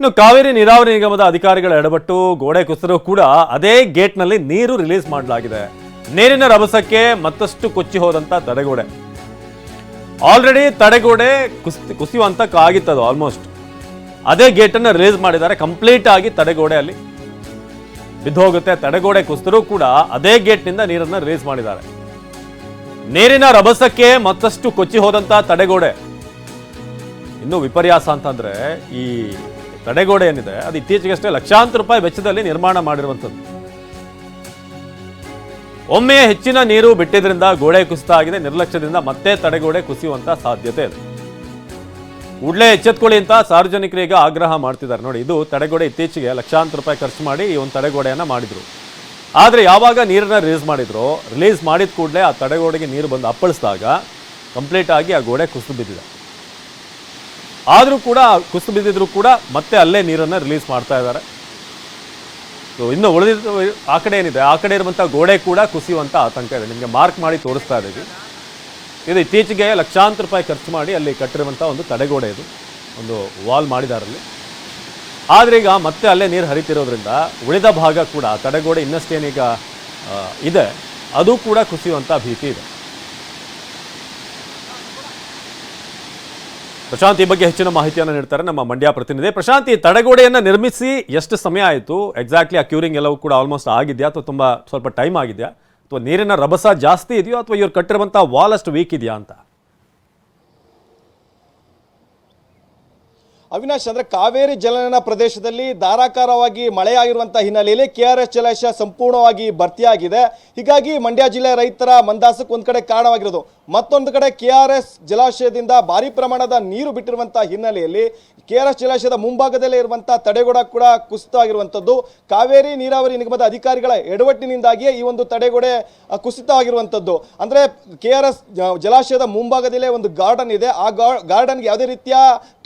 ಇನ್ನು ಕಾವೇರಿ ನೀರಾವರಿ ನಿಗಮದ ಅಧಿಕಾರಿಗಳ ಎಡಬಟ್ಟು ಗೋಡೆ ಕುಸಿರು ಕೂಡ ಅದೇ ಗೇಟ್ನಲ್ಲಿ ನೀರು ರಿಲೀಸ್ ಮಾಡಲಾಗಿದೆ. ನೀರಿನ ರಭಸಕ್ಕೆ ಮತ್ತಷ್ಟು ಕೊಚ್ಚಿ ಹೋದಂತ ತಡೆಗೋಡೆ. ಆಲ್ರೆಡಿ ತಡೆಗೋಡೆ ಕುಸಿ, ಕುಸಿಯುವಂತ ಆಗಿತ್ತದು ಆಲ್ಮೋಸ್ಟ್ ಅದೇ ಗೇಟನ್ನು ರಿಲೀಸ್ ಮಾಡಿದ್ದಾರೆ. ಕಂಪ್ಲೀಟ್ ಆಗಿ ತಡೆಗೋಡೆ ಅಲ್ಲಿ ಬಿದ್ದೋಗುತ್ತೆ ತಡೆಗೋಡೆ ಕುಸಿದ್ರು ಕೂಡ ಅದೇ ಗೇಟ್ನಿಂದ ನೀರನ್ನ ರಿಲೀಸ್ ಮಾಡಿದ್ದಾರೆ. ನೀರಿನ ರಭಸಕ್ಕೆ ಮತ್ತಷ್ಟು ಕೊಚ್ಚಿ ಹೋದಂತ ತಡೆಗೋಡೆ. ಇನ್ನು ವಿಪರ್ಯಾಸ ಅಂತಂದ್ರೆ ಈ ತಡೆಗೋಡೆ ಏನಿದೆ, ಅದು ಇತ್ತೀಚೆಗಷ್ಟೇ ಲಕ್ಷಾಂತರ ರೂಪಾಯಿ ವೆಚ್ಚದಲ್ಲಿ ನಿರ್ಮಾಣ ಮಾಡಿರುವಂಥದ್ದು. ಒಮ್ಮೆ ಹೆಚ್ಚಿನ ನೀರು ಬಿಟ್ಟಿದ್ರಿಂದ ಗೋಡೆ ಕುಸಿತ ಆಗಿದೆ ನಿರ್ಲಕ್ಷ್ಯದಿಂದ ಮತ್ತೆ ತಡೆಗೋಡೆ ಕುಸಿಯುವಂತ ಸಾಧ್ಯತೆ ಇದೆ. ಕೂಡಲೇ ಎಚ್ಚೆತ್ಕೊಳ್ಳಿ ಅಂತ ಸಾರ್ವಜನಿಕರಿಗೆ ಆಗ್ರಹ ಮಾಡ್ತಿದ್ದಾರೆ. ನೋಡಿ, ಇದು ತಡೆಗೋಡೆ ಇತ್ತೀಚೆಗೆ ಲಕ್ಷಾಂತರ ರೂಪಾಯಿ ಖರ್ಚು ಮಾಡಿ ಈ ಒಂದು ತಡೆಗೋಡೆಯನ್ನ ಮಾಡಿದ್ರು. ಆದರೆ ಯಾವಾಗ ನೀರನ್ನ ರಿಲೀಸ್ ಮಾಡಿದ್ರು ರಿಲೀಸ್ ಮಾಡಿದ ಕೂಡಲೇ ಆ ತಡೆಗೋಡೆಗೆ ನೀರು ಬಂದು ಅಪ್ಪಳಿಸಿದಾಗ ಕಂಪ್ಲೀಟ್ ಆಗಿ ಆ ಗೋಡೆ ಕುಸಿದು ಬಿದ್ದಿದೆ. ಆದರೂ ಕೂಡ ಕುಸಿದು ಬಿದ್ದಿದ್ರು ಕೂಡ ಮತ್ತೆ ಅಲ್ಲೇ ನೀರನ್ನು ರಿಲೀಸ್ ಮಾಡ್ತಾ ಇದ್ದಾರೆ. ಸೊ ಇನ್ನು ಉಳಿದಿದ್ದು ಆ ಕಡೆ ಏನಿದೆ? ಆ ಕಡೆ ಇರುವಂಥ ಗೋಡೆ ಕೂಡ ಕುಸಿಯುವಂಥ ಆತಂಕ ಇದೆ. ನಿಮಗೆ ಮಾರ್ಕ್ ಮಾಡಿ ತೋರಿಸ್ತಾ ಇದ್ದೀವಿ. ಇದು ಇತ್ತೀಚೆಗೆ ಲಕ್ಷಾಂತರ ರೂಪಾಯಿ ಖರ್ಚು ಮಾಡಿ ಅಲ್ಲಿ ಕಟ್ಟಿರುವಂಥ ಒಂದು ತಡೆಗೋಡೆ ಇದು. ಒಂದು ವಾಲ್ ಮಾಡಿದಾರಲ್ಲಿ ಆದರೆ ಈಗ ಮತ್ತೆ ಅಲ್ಲೇ ನೀರು ಹರಿತಿರೋದ್ರಿಂದ ಉಳಿದ ಭಾಗ ಕೂಡ ತಡೆಗೋಡೆ ಇನ್ನಷ್ಟೇನೀಗ ಇದೆ. ಅದು ಕೂಡ ಕುಸಿಯುವಂಥ ಭೀತಿ ಇದೆ. ಪ್ರಶಾಂತ್ ಬಗ್ಗೆ ಹೆಚ್ಚಿನ ಮಾಹಿತಿಯನ್ನು ನೀಡ್ತಾರೆ ನಮ್ಮ ಮಂಡ್ಯ ಪ್ರತಿನಿಧಿ. ಪ್ರಶಾಂತ್ ಈ ತಡೆಗೋಡೆಯನ್ನು ನಿರ್ಮಿಸಿ ಎಷ್ಟು ಸಮಯ ಆಯಿತು? ಎಕ್ಸಾಕ್ಟ್ಲಿ ಆ ಕ್ಯೂರಿಂಗ್ ಎಲ್ಲವೂ ಕೂಡ ಆಲ್ಮೋಸ್ಟ್ ಆಗಿದೆಯಾ? ಅಥವಾ ತುಂಬ ಸ್ವಲ್ಪ ಟೈಮ್ ಆಗಿದೆಯಾ? ಅಥವಾ ನೀರಿನ ರಭಸ ಜಾಸ್ತಿ ಇದೆಯೋ? ಅಥವಾ ಇವ್ರು ಕಟ್ಟಿರುವಂಥ ವಾಲ್ ಅಷ್ಟು ವೀಕ್ ಇದೆಯಾ ಅಂತ? ಅವಿನಾಶ್, ಅಂದ್ರೆ ಕಾವೇರಿ ಜಲನಯನ ಪ್ರದೇಶದಲ್ಲಿ ಧಾರಾಕಾರವಾಗಿ ಮಳೆಯಾಗಿರುವಂತಹ ಹಿನ್ನೆಲೆಯಲ್ಲಿ ಕೆ ಆರ್ ಎಸ್ ಜಲಾಶಯ ಸಂಪೂರ್ಣವಾಗಿ ಭರ್ತಿಯಾಗಿದೆ. ಹೀಗಾಗಿ ಮಂಡ್ಯ ಜಿಲ್ಲೆಯ ರೈತರ ಮಂದಾಸಕ್ಕೆ ಒಂದ್ ಕಡೆ ಕಾರಣವಾಗಿರೋದು. ಮತ್ತೊಂದು ಕಡೆ ಕೆ ಆರ್ ಎಸ್ ಜಲಾಶಯದಿಂದ ಭಾರಿ ಪ್ರಮಾಣದ ನೀರು ಬಿಟ್ಟಿರುವಂತಹ ಹಿನ್ನೆಲೆಯಲ್ಲಿ ಕೆ ಆರ್ ಎಸ್ ಜಲಾಶಯದ ಮುಂಭಾಗದಲ್ಲೇ ಇರುವಂತಹ ತಡೆಗೋಡೆ ಕೂಡ ಕುಸಿತ ಕುಸಿತವಾಗಿರುವಂಥದ್ದು ಕಾವೇರಿ ನೀರಾವರಿ ನಿಗಮದ ಅಧಿಕಾರಿಗಳ ಎಡವಟ್ಟಿನಿಂದಾಗಿಯೇ ಈ ಒಂದು ತಡೆಗೋಡೆ ಕುಸಿತ ಕುಸಿತವಾಗಿರುವಂಥದ್ದು ಅಂದ್ರೆ ಕೆ ಆರ್ ಎಸ್ ಜಲಾಶಯದ ಮುಂಭಾಗದಲ್ಲೇ ಒಂದು ಗಾರ್ಡನ್ ಇದೆ. ಆ ಗಾರ್ಡನ್ಗೆ ಯಾವುದೇ ರೀತಿಯ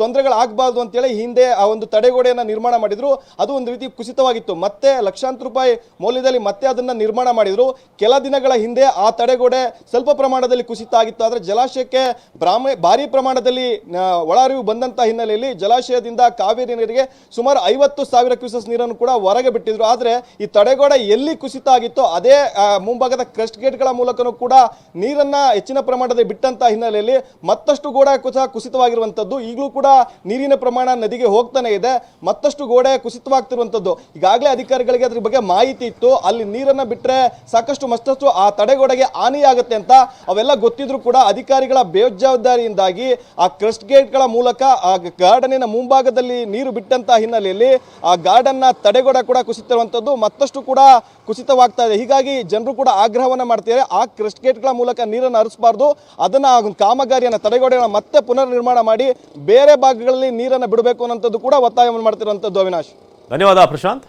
ತೊಂದರೆಗಳಾಗಬಾರ್ದು ಅಂತೇಳಿ ಹಿಂದೆ ಆ ಒಂದು ತಡೆಗೋಡೆಯನ್ನು ನಿರ್ಮಾಣ ಮಾಡಿದ್ರು. ಅದು ಒಂದು ರೀತಿ ಕುಸಿತವಾಗಿತ್ತು. ಮತ್ತೆ ಲಕ್ಷಾಂತರ ರೂಪಾಯಿ ಮೌಲ್ಯದಲ್ಲಿ ಮತ್ತೆ ಅದನ್ನ ನಿರ್ಮಾಣ ಮಾಡಿದ್ರು. ಕೆಲ ದಿನಗಳ ಹಿಂದೆ ಆ ತಡೆಗೋಡೆ ಸ್ವಲ್ಪ ಪ್ರಮಾಣದಲ್ಲಿ ಕುಸಿತ ಆಗಿತ್ತು ಆದರೆ ಜಲಾಶಯಕ್ಕೆ ಬ್ರಾಹ್ಮ ಭಾರಿ ಪ್ರಮಾಣದಲ್ಲಿ ಒಳ ಒಳಹರಿವು ಬಂದಂತ ಹಿನ್ನೆಲೆಯಲ್ಲಿ ಜಲಾಶಯದಿಂದ ಕಾವೇರಿ ನೀರಿಗೆ ಸುಮಾರು ಐವತ್ತು ಸಾವಿರ ಕ್ಯೂಸಸ್ ನೀರನ್ನು ಕೂಡ ಹೊರಗೆ ಬಿಟ್ಟಿದ್ರು. ಆದರೆ ಈ ತಡೆಗೋಡೆ ಎಲ್ಲಿ ಕುಸಿತ ಆಗಿತ್ತೋ ಅದೇ ಮುಂಭಾಗದ ಕ್ರಸ್ಟ್ ಗೇಟ್ಗಳ ಮೂಲಕನೂ ಕೂಡ ನೀರನ್ನ ಹೆಚ್ಚಿನ ಪ್ರಮಾಣದಲ್ಲಿ ಬಿಟ್ಟಂತ ಹಿನ್ನೆಲೆಯಲ್ಲಿ ಮತ್ತಷ್ಟು ಗೋಡೆ ಕುಸ ಕುಸಿತವಾಗಿರುವಂಥದ್ದು ಈಗಲೂ ಕೂಡ ನೀರಿನ ಪ್ರಮಾಣ ನದಿಗೆ ಹೋಗ್ತಾನೆ ಇದೆ. ಮತ್ತಷ್ಟು ಗೋಡೆ ಕುಸಿತವಾಗ್ತಿರುವಂಥದ್ದು ಈಗಾಗಲೇ ಅಧಿಕಾರಿಗಳಿಗೆ ಅದ್ರ ಬಗ್ಗೆ ಮಾಹಿತಿ ಇತ್ತು. ಅಲ್ಲಿ ನೀರನ್ನ ಬಿಟ್ಟರೆ ಸಾಕಷ್ಟು ಮತ್ತಷ್ಟು ಆ ತಡೆಗೋಡೆಗೆ ಹಾನಿಯಾಗುತ್ತೆ ಅಂತ ಅವೆಲ್ಲ ಗೊತ್ತಿದ್ರು ಕೂಡ ಅಧಿಕಾರಿಗಳ ಬೇಜವಾಬ್ದಾರಿಯಿಂದಾಗಿ ಆ ಕ್ರಸ್ಟ್ ಗೇಟ್ಗಳ ಮೂಲಕ ಆ ಗಾರ್ಡನಿನ ಮುಂಭಾಗದಲ್ಲಿ ನೀರು ಬಿಟ್ಟಂತ ಹಿನ್ನೆಲೆಯಲ್ಲಿ ಆ ಗಾರ್ಡನ್ನ ತಡೆಗೋಡೆ ಕೂಡ ಕುಸಿತಿರುವಂಥದ್ದು ಮತ್ತಷ್ಟು ಕೂಡ ಕುಸಿತವಾಗ್ತಾ ಇದೆ. ಹೀಗಾಗಿ ಜನರು ಕೂಡ ಆಗ್ರಹವನ್ನ ಮಾಡ್ತಿದ್ದಾರೆ. ಆ ಕ್ರಸ್ಟ್ ಗೇಟ್ಗಳ ಮೂಲಕ ನೀರನ್ನು ಹರಿಸಬಾರ್ದು. ಅದನ್ನ ಕಾಮಗಾರಿಯನ್ನ ತಡೆಗೋಡೆಗಳನ್ನ ಮತ್ತೆ ಪುನರ್ ನಿರ್ಮಾಣ ಮಾಡಿ ಬೇರೆ ಭಾಗಗಳಲ್ಲಿ ನೀರನ್ನು ಬಿಡಬೇಕು ಅನ್ನೋಂಥದ್ದು ಕೂಡ ಒತ್ತಾಯವನ್ನು ಮಾಡ್ತಿರುವಂಥದ್ದು ಅವಿನಾಶ್. ಧನ್ಯವಾದ ಪ್ರಶಾಂತ್.